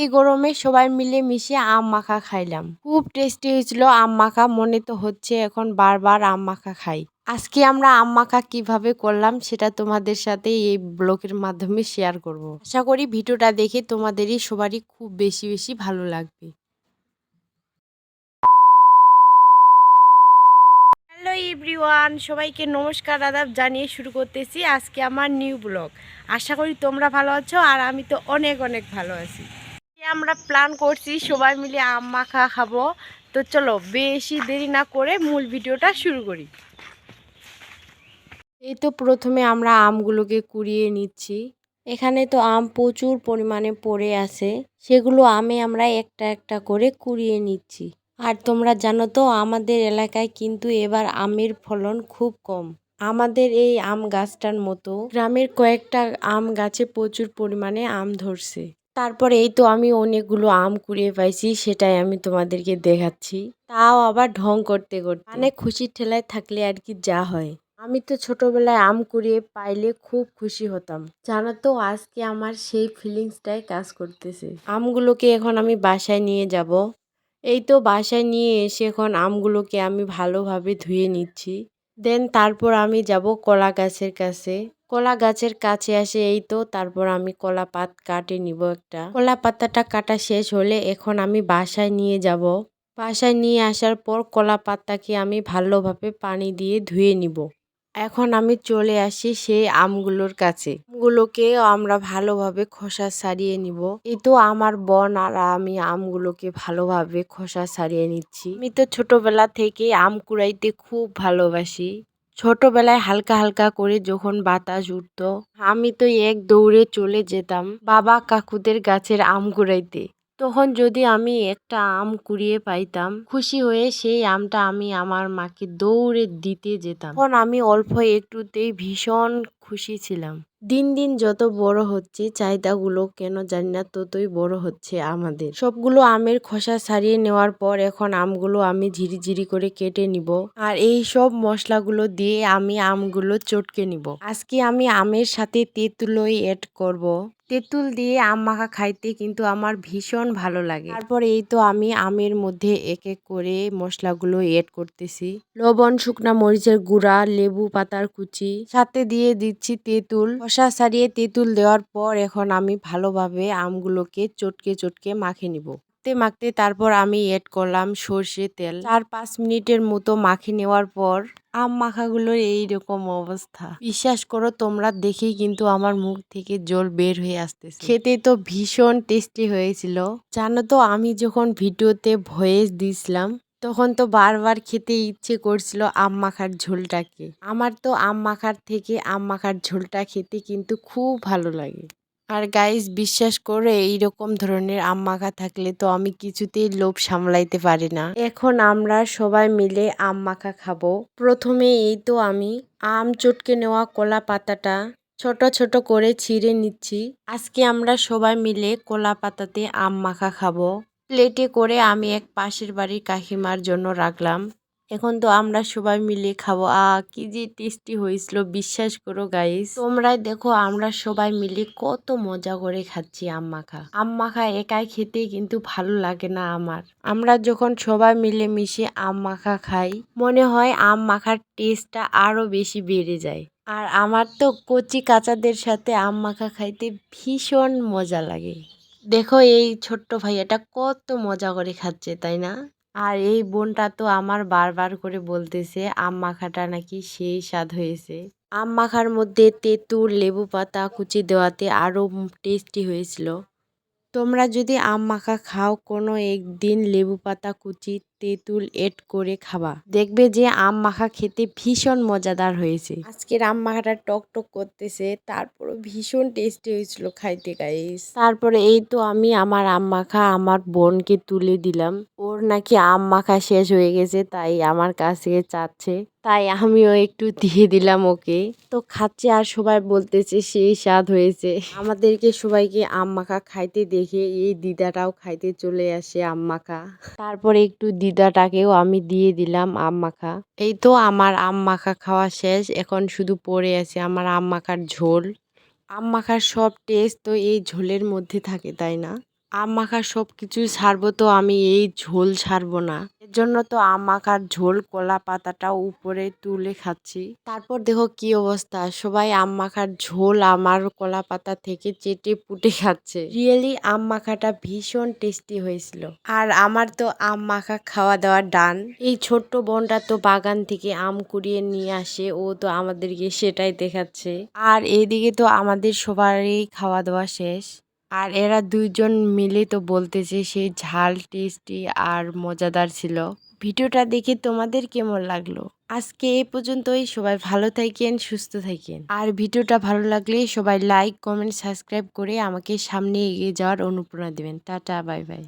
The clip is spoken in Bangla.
এই গরমে সবাই মিলে মিশে আম মাখা খাইলাম। খুব টেস্টি হয়েছিল আম মাখা, মনে তো হচ্ছে এখন বারবার আম মাখা খাই। আজকে আমরা আম মাখা কীভাবে করলাম সেটা তোমাদের সাথে এই ব্লগের মাধ্যমে শেয়ার করব। আশা করি ভিডিওটা দেখে তোমাদেরই সবারই খুব বেশি বেশি ভালো লাগবে। হ্যালো এভরিওয়ান, সবাইকে নমস্কার আদাব জানিয়ে শুরু করতেছি আজকে আমার নিউ ব্লগ। আশা করি তোমরা ভালো আছো আর আমি তো অনেক অনেক ভালো আছি। আমরা প্ল্যান করছি, সবাই মিলে আম মাখা খাব। তো চলো, বেশি দেরি না করে মূল ভিডিওটা শুরু করি। এই তো প্রথমে আমরা আমগুলোকে কুড়িয়ে নিচ্ছি। এখানে তো আম প্রচুর পরিমাণে পড়ে আছে। সেগুলো আমে আমরা একটা একটা করে কুড়িয়ে নিচ্ছি। আর তোমরা জানো তো, আমাদের এলাকায় কিন্তু এবার আমের ফলন খুব কম। আমাদের এই আম গাছটার মতো, গ্রামের কয়েকটা আম গাছে প্রচুর পরিমাণে আম ধরছে। তারপরে এই তো আমি অনেকগুলো আম কুড়িয়ে পাইছি, সেটাই আমি তোমাদেরকে দেখাচ্ছি। তাও আবার ঢং করতে করতে। মানে খুশির ঠেলায় থাকলে আর কি যা হয়। আমি তো ছোটবেলায় আম কুড়িয়ে পাইলে খুব খুশি হতাম। জানো তো, আজকে আমার সেই ফিলিংসটাই কাজ করতেছে। আমগুলোকে এখন আমি বাসায় নিয়ে যাব। এই তো বাসায় নিয়ে এসে এখন আমগুলোকে আমি ভালোভাবে ধুয়ে নিচ্ছি। দেন তারপর আমি যাব কলা গাছের কাছে। কলা গাছের কাছে আসে এই তো, তারপর আমি কলা পাত কাটে নিব একটা। কলা পাতাটা কাটা শেষ হলে এখন আমি বাসায় নিয়ে যাব। বাসায় নিয়ে আসার পর কলা পাতাকে আমি ভালোভাবে পানি দিয়ে ধুয়ে নিব। এখন আমি চলে আসি সেই আমগুলোর কাছে। আমগুলোকে আমরা ভালোভাবে খোসা ছাড়িয়ে নিব। এই তো আমার বোন আর আমি আমগুলোকে ভালোভাবে খোসা ছাড়িয়ে নিচ্ছি। আমি তো ছোটবেলা থেকে আম কুড়াইতে খুব ভালোবাসি। ছোটবেলায় হালকা হালকা করে যখন বাতাস উঠত, আমি তো এক দৌড়ে চলে যেতাম বাবা কাকুদের গাছের আম কুড়াইতে। তখন যদি আমি একটা আম কুড়িয়ে পাইতাম, খুশি হয়ে সেই আমটা আমি আমার মাকে দৌড়ে দিতে যেতাম। তখন আমি অল্প একটুতেই ভীষণ খুশি ছিলাম। দিন দিন যত বড় হচ্ছে, চাহিদাগুলো কেন জানি না, ততই বড় হচ্ছে আমাদের। সবগুলো আমের খোসা ছাড়িয়ে নেওয়ার পর এখন আমগুলো আমি ঝিরিঝিরি করে কেটে নিব আর এই সব মশলাগুলো দিয়ে আমি আমগুলো চটকে নিব। আজকে আমি আমের সাথে তেঁতুলই এড করব। তেঁতুল দিয়ে আম মাখা খাইতে কিন্তু আমার ভীষণ ভালো লাগে। তারপর এই তো আমি আমের মধ্যে এক এক করে মশলাগুলো এড করতেছি। লবণ, শুকনা মরিচের গুঁড়া, লেবু পাতার কুচি, সাথে দিয়ে দিচ্ছি তেঁতুল। খসা ছাড়িয়ে তেঁতুল দেওয়ার পর এখন আমি ভালোভাবে আমগুলোকে চটকে চটকে মাখে নিব। মাখতে মাখতে তারপর আমি এড করলাম সর্ষে তেল। চার পাঁচ মিনিটের মতো মাখে নেওয়ার পর আম মাখাগুলোর এইরকম অবস্থা। বিশ্বাস করো, তোমরা দেখেই কিন্তু আমার মুখ থেকে জল বের হয়ে আসতেছে। খেতে তো ভীষণ টেস্টি হয়েছিল। জানো তো, আমি যখন ভিডিওতে ভয়েস দিছিলাম তখন তো বারবার খেতে ইচ্ছে করছিল আম মাখার ঝোলটাকে। আমার তো আম মাখার থেকে আম মাখার ঝোলটা খেতে কিন্তু খুব ভালো লাগে। আর গাইস বিশ্বাস করে, এইরকম ধরনের আম মাখা থাকলে তো আমি কিছুতেই লোভ সামলাইতে পারি না। এখন আমরা সবাই মিলে আম মাখা খাব। প্রথমে এই তো আমি আম চটকে নেওয়া কলা পাতাটা ছোট ছোট করে ছিঁড়ে নিচ্ছি। আজকে আমরা সবাই মিলে কলা পাতাতে আম মাখা খাব। প্লেটে করে আমি এক পাশের বাড়ির কাকিমার জন্য রাখলাম। এখন তো আমরা সবাই মিলে খাব। আ, কি যে টেস্টি হয়েছিল, বিশ্বাস করো গাইস তোমরাই দেখো, আমরা সবাই মিলে কত মজা করে খাচ্ছি আম মাখা আম মাখা একাই খেতে কিন্তু ভালো লাগে না আমার। আমরা যখন সবাই মিলে মিশে আম মাখা খাই, মনে হয় আম মাখার টেস্টটা আরও বেশি বেড়ে যায়। আর আমার তো কচি কাচাদের সাথে আম মাখা খাইতে ভীষণ মজা লাগে। দেখো এই ছোট্ট ভাইয়াটা কত মজা করে খাচ্ছে, তাই না? আর এই বোনটা তো আমার বারবার করে বলতেছে আম মাখাটা নাকি সেই স্বাদ হয়েছে। আম মাখার মধ্যে তেঁতুল, লেবু পাতা, কুচি দেওয়াতে আরও টেস্টি হয়েছিল। তোমরা যদি আম মাখা খাও কোনো একদিন লেবু পাতা, কুচি তেঁতুল এড করে খাবা। দেখবে যে আম মাখা খেতে ভীষণ মজাদার হয়েছে। আজকের আম মাখাটা টক টক করতেছে তারপরে ভীষণ টেস্টি হয়েছিল খাইতে গাইস তারপরে এই তো আমি আমার আম মাখা আমার বোনকে তুলে দিলাম। ওর নাকি আম মাখা শেষ হয়ে গেছে তাই আমার কাছে চাচ্ছে। তাই আমিও একটু দিয়ে দিলাম ওকে। তো খাচ্ছে আর সবাই বলতেছে সেই স্বাদ হয়েছে। আমাদেরকে সবাইকে আম মাখা খাইতে দেখে এই দিদাটাও খাইতে চলে আসে আম মাখা। তারপরে একটু দিদাটাকেও আমি দিয়ে দিলাম আম মাখা এই তো আমার আম মাখা খাওয়া শেষ, এখন শুধু পড়ে আছে আমার আম মাখার ঝোল। আম মাখার সব টেস্ট তো এই ঝোলের মধ্যে থাকে, তাই না? আম মাখার সব কিছুই ছাড়বো তো আমি এই ঝোল ছাড়বো না। এর জন্য তো আম মাখার ঝোল, কলা পাতাটা উপরে তুলে খাচ্ছি। তারপর দেখো কি অবস্থা, সবাই আম মাখার ঝোল আমার কলা পাতা থেকে চেটে পুটে খাচ্ছে। রিয়েলি আম মাখাটা ভীষণ টেস্টি হয়েছিল। আর আমার তো আম মাখা খাওয়া দাওয়া ডান এই ছোট্ট বোনটা তো বাগান থেকে আম কুড়িয়ে নিয়ে আসে, ও তো আমাদেরকে সেটাই দেখাচ্ছে। আর এইদিকে তো আমাদের সবারই খাওয়া দাওয়া শেষ। আর এরা দুইজন মিলে তো বলতেছে, সেই ঝাল, টেস্টি আর মজাদার ছিল। ভিডিওটা দেখে তোমাদের কেমন লাগল? আজকে এ পর্যন্তই। সবাই ভালো থাকেন, সুস্থ থাকেন। আর ভিডিওটা ভালো লাগলে সবাই লাইক কমেন্ট সাবস্ক্রাইব করে আমাকে সামনে এগিয়ে যাওয়ার অনুপ্রেরণা দেবেন। Tata bye bye